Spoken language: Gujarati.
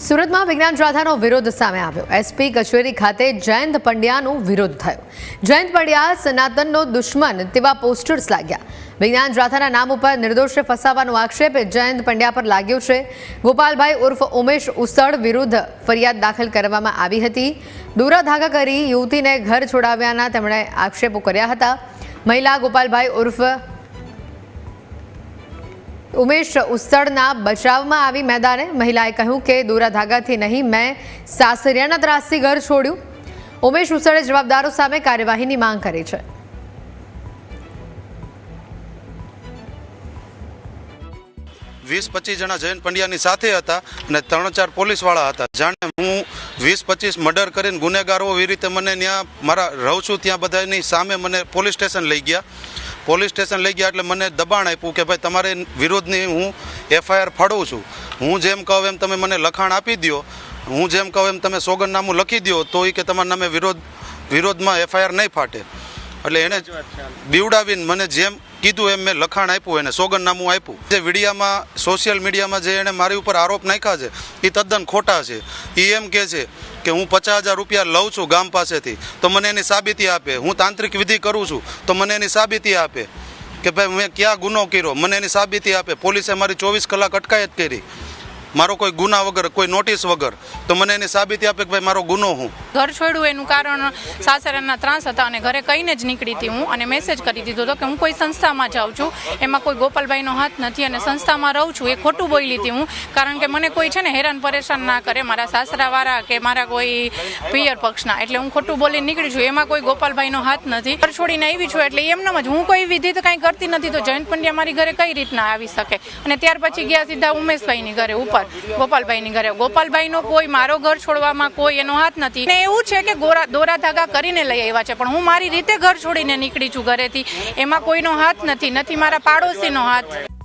સુરતમાં વિજ્ઞાન રાધાનો વિરોધ સામે આવ્યો. એસપી કચેરી ખાતે જયંત પંડ્યાનો વિરોધ થયો. જયંત પંડ્યા સનાતનનો દુશ્મન તેવા પોસ્ટર્સ લાગ્યા. વિજ્ઞાન રાધાના નામ ઉપર નિર્દોષે ફસાવાનો આક્ષેપ જયંત પંડ્યા પર લાગ્યો છે. ગોપાલભાઈ ઉર્ફ ઉમેશ ઉસળ વિરુદ્ધ ફરિયાદ દાખલ કરવામાં આવી હતી. દોરાધાગા કરી યુવતીને ઘર છોડાવ્યાના તેમણે આક્ષેપો કર્યા હતા. મહિલા ગોપાલભાઈ ઉર્ફ ઉમેશ ઉસ્તડના બચાવમાં આવી મેદાને મહિલાએ કહ્યું કે દોરા ધાગાથી નહીં, મેં સાસરિયાના ત્રાસથી ઘર છોડ્યું. ઉમેશ ઉસ્તડે જવાબદારો સામે કાર્યવાહીની માંગ કરી છે. વીસ પચીસ જણા જયંત પંડ્યાની સાથે હતા અને ત્રણ ચાર પોલીસવાળા હતા. જાણે હું વીસ પચીસ મર્ડર કરીને ગુનેગારો એવી રીતે મને ત્યાં મારા રહું છું ત્યાં બધાની સામે મને પોલીસ સ્ટેશન લઈ ગયા. પોલીસ સ્ટેશન લઈ ગયા એટલે મને દબાણ આપ્યું કે ભાઈ તમારે વિરોધની હું એફઆઈઆર ફાડું છું. હું જેમ કહું એમ તમે મને લખાણ આપી દો હું જેમ કહું એમ તમે સોગંદનામું લખી દો તો એ કે તમારા નામે વિરોધ, વિરોધમાં એફઆઈઆર નહીં ફાટે. એટલે એને બીવડાવીને મને જેમ કીધું એમ મેં લખાણ આપ્યું, એને સોગંદનામું આપ્યું. જે વિડીયામાં, સોશિયલ મીડિયામાં જે એણે મારી ઉપર આરોપ નાખ્યા છે એ તદ્દન ખોટા છે. એ એમ કહે છે કે હું પચાસ હજાર રૂપિયા લઉં છું ગામ પાસેથી, તો મને એની સાબિતી આપે. હું તાંત્રિક વિધિ કરું છું, તો મને એની સાબિતી આપે. કે ભાઈ મેં ક્યાં ગુનો કર્યો? મને એની સાબિતી આપે. પોલીસે મારી ચોવીસ કલાક અટકાયત કરી. મારો કોઈ ગુના વગર, કોઈ નોટિસ વગર, તો મને એની સાબિતી આપે કે ભાઈ મારો ગુનો હું. ઘર છોડ્યું એનું કારણ સાસરાના ત્રાસ હતા અને ઘરે કહીને જ નીકળી હતી હું અને મેસેજ કરી દીધો હતો કે હું કોઈ સંસ્થામાં જાઉં છું, એમાં કોઈ ગોપાલભાઈનો હાથ નથી અને સંસ્થામાં રહું છું, એ ખોટું બોલી હતી હું. કારણ કે મને કોઈ છે ને હેરાન પરેશાન ના કરે મારા સાસરાવાળા કે મારા કોઈ પિયર પક્ષના. એટલે હું ખોટું બોલી નીકળી છું, એમાં કોઈ ગોપાલભાઈનો હાથ નથી. ઘર છોડીને આવી છું એટલે એમનામ જ હું કોઈ વિધિ તો કાંઈ કરતી નથી, તો જયંત પંડ્યા મારી ઘરે કઈ રીતના આવી શકે? અને ત્યાર પછી ગયા સીધા ઉમેશભાઈની ઘરે ઉપર. ગોપાલભાઈની ઘરે. ગોપાલભાઈનો કોઈ, મારો ઘર છોડવામાં કોઈ એનો હાથ નથી. ને એવું છે કે ગોરા, દોરા ધાગા કરીને લઈ આવ્યા છે, પણ હું મારી રીતે ઘર છોડીને નીકળી છું ઘરેથી. એમાં કોઈનો હાથ નથી નથી મારા પાડોશીનો હાથ.